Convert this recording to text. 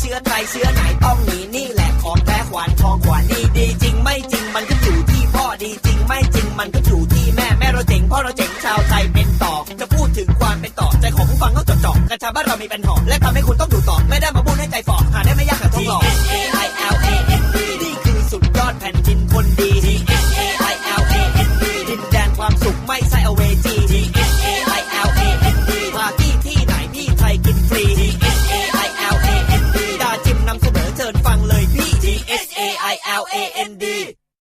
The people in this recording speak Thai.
เชื้อไทยเชื้อไหนต้องหนีนี่แหละของแท้ขวานทองขวานดีดีจริงไม่จริงมันก็อยู่ที่พ่อดีจริงไม่จริงมันก็อยู่ที่แม่แม่เราเจ๋งพ่อเราเจ๋งชาวไทยเป็นต่อจะพูดถึงความเป็นต่อใจของผู้ฟังต้องจดจ่อกระชาบ้านเรามีเป็นหอและทำให้คุณต้องดูต่อไม่ได้มา L A N D